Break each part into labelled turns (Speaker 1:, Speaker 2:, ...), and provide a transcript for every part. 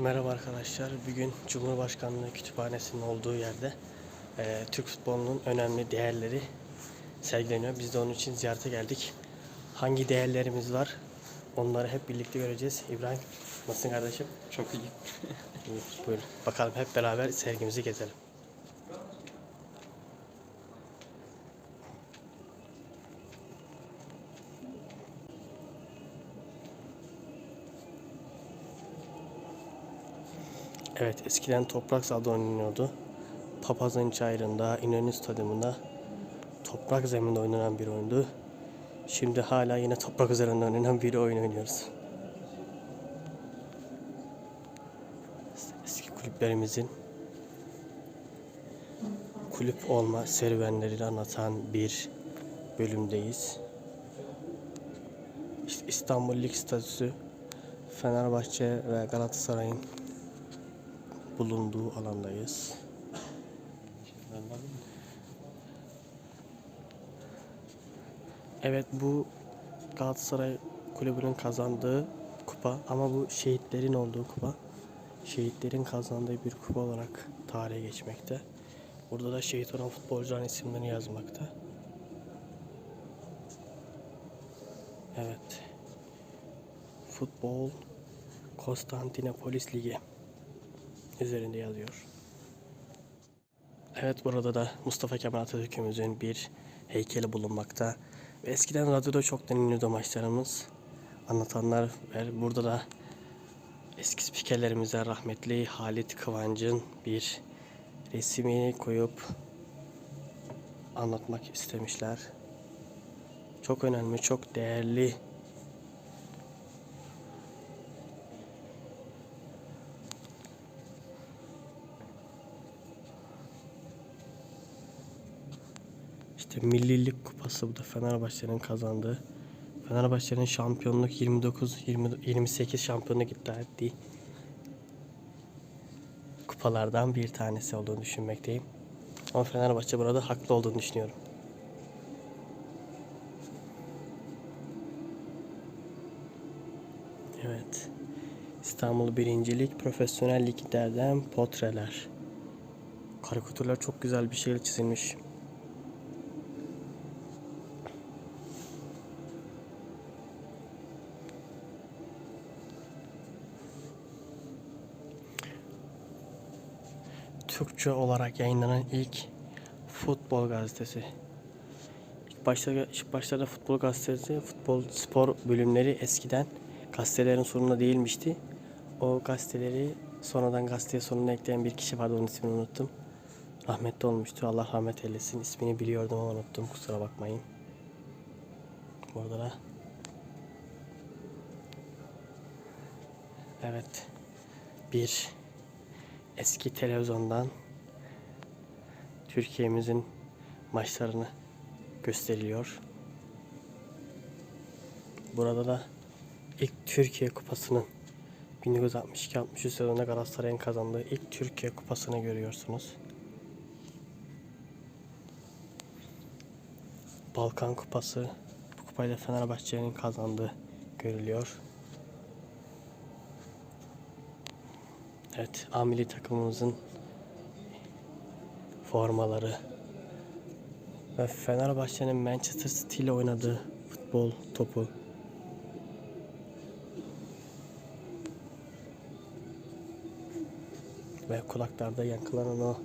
Speaker 1: Merhaba arkadaşlar. Bugün Cumhurbaşkanlığı Kütüphanesi'nin olduğu yerde eee, Türk futbolunun önemli değerleri sergileniyor. Biz de onun için ziyarete geldik. Hangi değerlerimiz var? Onları hep birlikte göreceğiz. İbrahim, nasılsın kardeşim?
Speaker 2: Çok iyi.
Speaker 1: İyi, buyurun. Bakalım hep beraber sergimizi gezelim. Evet, eskiden toprak sahada oynanıyordu. Papazın çayırında, İnönü Stadyumunda toprak zeminde oynanan bir oyundu. Şimdi hala yine toprak üzerinde oynanan bir oyun oynuyoruz. Eski kulüplerimizin kulüp olma serüvenlerini anlatan bir bölümdeyiz. İşte İstanbul Lig statüsü Fenerbahçe ve Galatasaray'ın bulunduğu alandayız. Evet bu Galatasaray kulübünün kazandığı kupa ama bu şehitlerin olduğu kupa. Şehitlerin kazandığı bir kupa olarak tarihe geçmekte. Burada da şehit olan futbolcuların isimlerini yazmakta. Evet. Futbol Konstantinopolis Ligi üzerinde yazıyor. Evet burada da Mustafa Kemal Atatürk'ümüzün bir heykeli bulunmakta. Ve eskiden radyoda çok dinleniyordu maçlarımız. Anlatanlar var. Burada da eski spikerlerimizden rahmetli Halit Kıvancı'nın bir resmini koyup anlatmak istemişler. Çok önemli, çok değerli İşte Millilik Kupası bu da Fenerbahçe'nin kazandığı. Fenerbahçe'nin şampiyonluk 29 20, 28 şampiyonluk iddia ettiği kupalardan bir tanesi olduğunu düşünmekteyim. Ama Fenerbahçe burada haklı olduğunu düşünüyorum. Evet. İstanbul Birincilik Profesyonel Liglerden potreler. Karikatürler çok güzel bir şeyle çizilmiş. Türkçe olarak yayınlanan ilk futbol gazetesi. İlk başta ilk başlarda futbol gazetesi, futbol spor bölümleri eskiden gazetelerin sonunda değilmişti. O gazeteleri sonradan gazeteye sonuna ekleyen bir kişi vardı onun ismini unuttum. Rahmetli olmuştu. Allah rahmet eylesin. İsmini biliyordum ama unuttum. Kusura bakmayın. Burada da Evet. Bir eski televizyondan Türkiye'mizin maçlarını gösteriliyor. Burada da ilk Türkiye Kupası'nın 1962-63 sezonunda Galatasaray'ın kazandığı ilk Türkiye Kupası'nı görüyorsunuz. Balkan Kupası bu kupayla Fenerbahçe'nin kazandığı görülüyor. Evet, A milli takımımızın formaları ve Fenerbahçe'nin Manchester City ile oynadığı futbol topu. Ve kulaklarda yankılanan o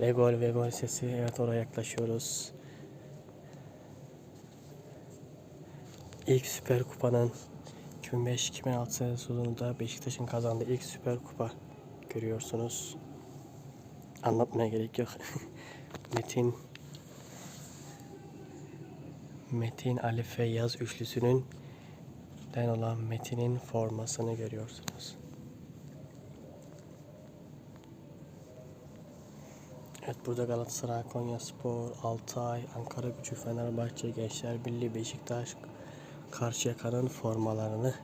Speaker 1: ve gol ve gol sesi. Evet oraya yaklaşıyoruz. İlk Süper Kupa'nın 2005-2006 sezonunda Beşiktaş'ın kazandığı ilk Süper Kupa görüyorsunuz. Anlatmaya gerek yok. Metin Metin Ali Feyyaz üçlüsünün den olan Metin'in formasını görüyorsunuz. Evet burada Galatasaray, Konyaspor, Altay, Ankara Gücü, Fenerbahçe, Gençler Birliği, Beşiktaş, Karşıyaka'nın formalarını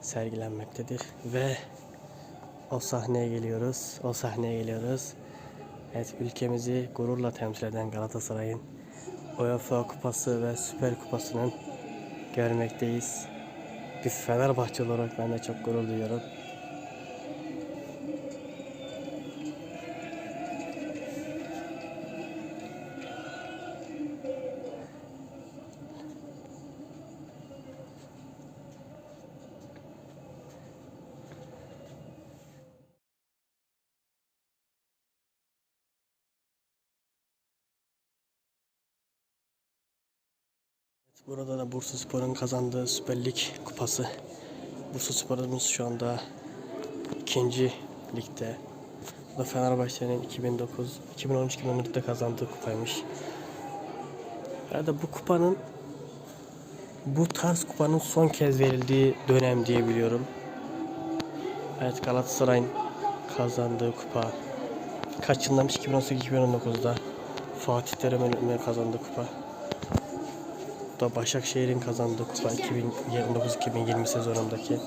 Speaker 1: sergilenmektedir. Ve o sahneye geliyoruz. O sahneye geliyoruz. Evet ülkemizi gururla temsil eden Galatasaray'ın UEFA Kupası ve Süper Kupası'nın görmekteyiz. Bir Fenerbahçeli olarak ben de çok gurur duyuyorum. Burada da Bursa Spor'un kazandığı Süper Lig kupası. Bursa Spor'umuz şu anda ikinci ligde. Bu da Fenerbahçe'nin 2009 2013-2014'te kazandığı kupaymış. Herhalde bu kupanın bu tarz kupanın son kez verildiği dönem diye biliyorum. Evet Galatasaray'ın kazandığı kupa. Kaç yılındamış? 2018-2019'da. Fatih Terim'in kazandığı kupa. Da Başakşehir'in kazandığı kupa 2019-2020 sezonundaki.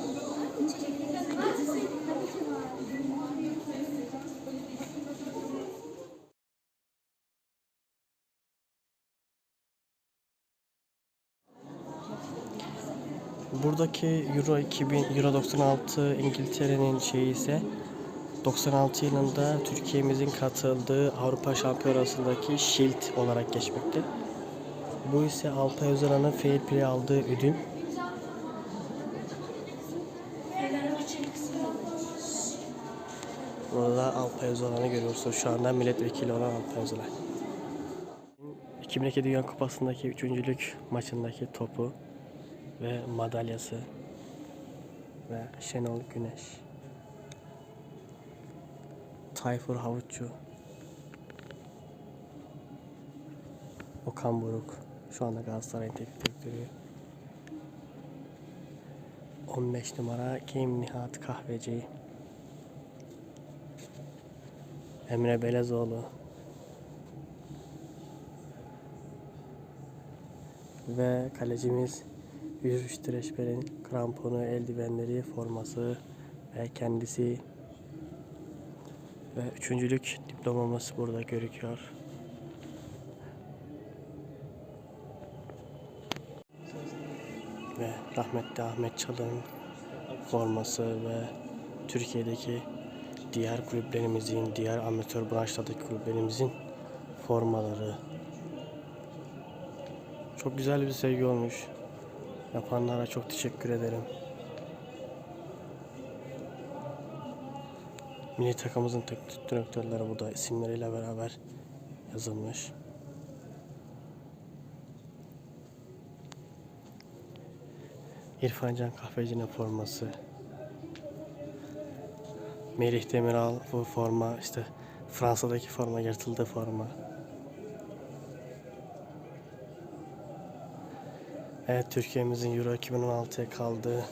Speaker 1: Buradaki Euro 2000 Euro 96 İngiltere'nin şeyi ise 96 yılında Türkiye'mizin katıldığı Avrupa Şampiyonası'ndaki Shield olarak geçmekte. Bu ise Alpay Özera'nın Fair Play aldığı ödül. Burada Alpay Özera'nı görüyorsunuz. Şu anda milletvekili olan Alpay Özera. 2002 Dünya Kupası'ndaki üçüncülük maçındaki topu ve madalyası ve Şenol Güneş. Tayfur Havutçu. Okan Buruk. Şu anda Galatasaray'ın teknik direktörü. 15 numara Kim Nihat Kahveci. Emre Belezoğlu. Ve kalecimiz Yürüyüş Treşber'in kramponu, eldivenleri, forması ve kendisi ve üçüncülük diplomamız burada görüküyor. Ve rahmetli Ahmet Çalık'ın forması ve Türkiye'deki diğer kulüplerimizin, diğer amatör branşlardaki kulüplerimizin formaları. Çok güzel bir sevgi olmuş. Yapanlara çok teşekkür ederim. Milli takımımızın teknik direktörleri burada isimleriyle beraber yazılmış. İrfan Can Kahveci'nin forması. Melih Demiral bu forma işte Fransa'daki forma yırtıldı forma. Evet Türkiye'mizin Euro 2016'ya kaldığı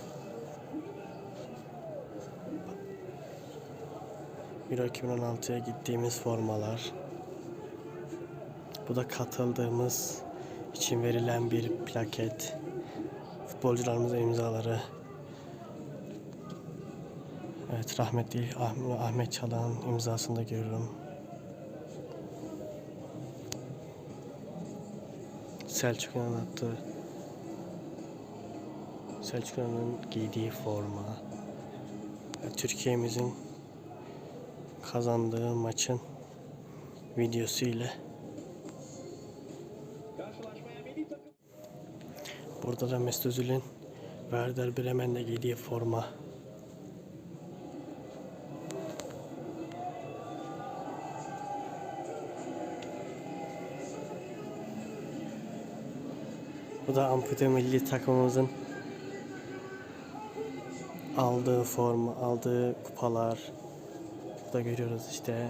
Speaker 1: Euro 2016'ya gittiğimiz formalar. Bu da katıldığımız için verilen bir plaket. Futbolcularımızın imzaları. Evet rahmetli Ah- Ahmet Çalık'ın imzasını da görüyorum. Selçuk'un attığı Selçuklu'nun giydiği forma Türkiye'mizin kazandığı maçın videosu ile burada da Mesut Özil'in Werder Bremen'de giydiği forma Bu da ampute milli takımımızın aldığı forma, aldığı kupalar. Burada görüyoruz işte.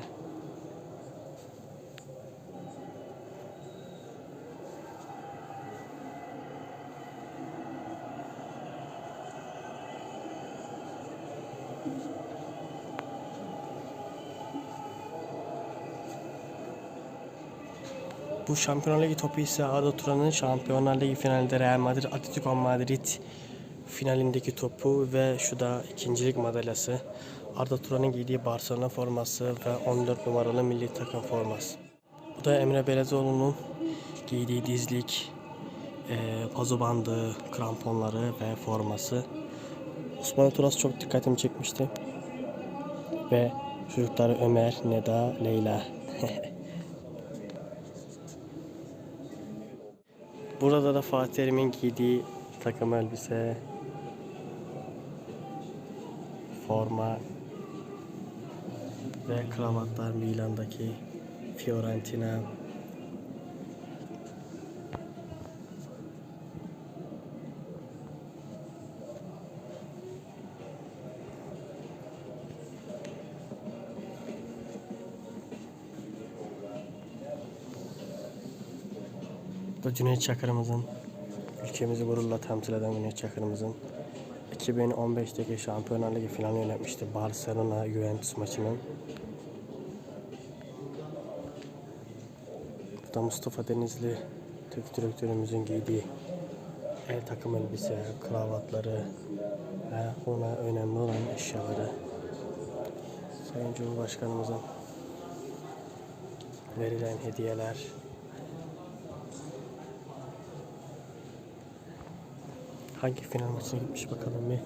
Speaker 1: Bu Şampiyonlar Ligi topu ise Arda Turan'ın Şampiyonlar Ligi finalinde Real Madrid Atletico Madrid finalindeki topu ve şu da ikincilik madalyası. Arda Turan'ın giydiği Barcelona forması ve 14 numaralı milli takım forması. Bu da Emre Belezoğlu'nun giydiği dizlik, e, pazu bandı, kramponları ve forması. Osmanlı Turas çok dikkatimi çekmişti. Ve çocukları Ömer, Neda, Leyla. Burada da Fatih Terim'in giydiği takım elbise, forma ve kravatlar Milan'daki Fiorentina. Bu Cüneyt Çakır'ımızın ülkemizi gururla temsil eden Cüneyt Çakır'ımızın 2015'teki Şampiyonlar Ligi finalini yönetmişti Barcelona Juventus maçının. Bu da Mustafa Denizli Türk direktörümüzün giydiği el takım elbise, kravatları ve ona önemli olan eşyaları. Sayın Cumhurbaşkanımızın verilen hediyeler, Hangi final maçına gitmiş bakalım bir.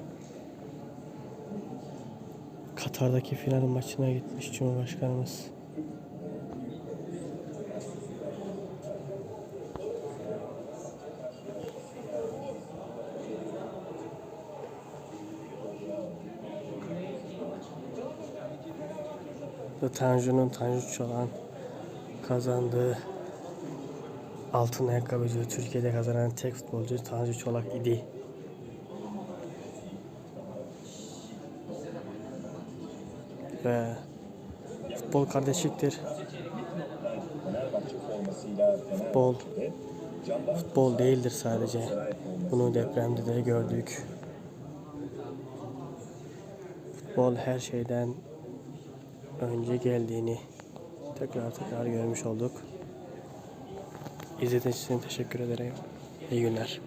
Speaker 1: Katar'daki final maçına gitmiş Cumhurbaşkanımız. Tanju'nun Tanju Çolan kazandığı altın ayakkabıcı Türkiye'de kazanan tek futbolcu Tanju Çolak idi. Ve futbol kardeşliktir. Futbol futbol değildir sadece. Bunu depremde de gördük. Futbol her şeyden önce geldiğini tekrar tekrar görmüş olduk. İzlediğiniz için teşekkür ederim. İyi günler.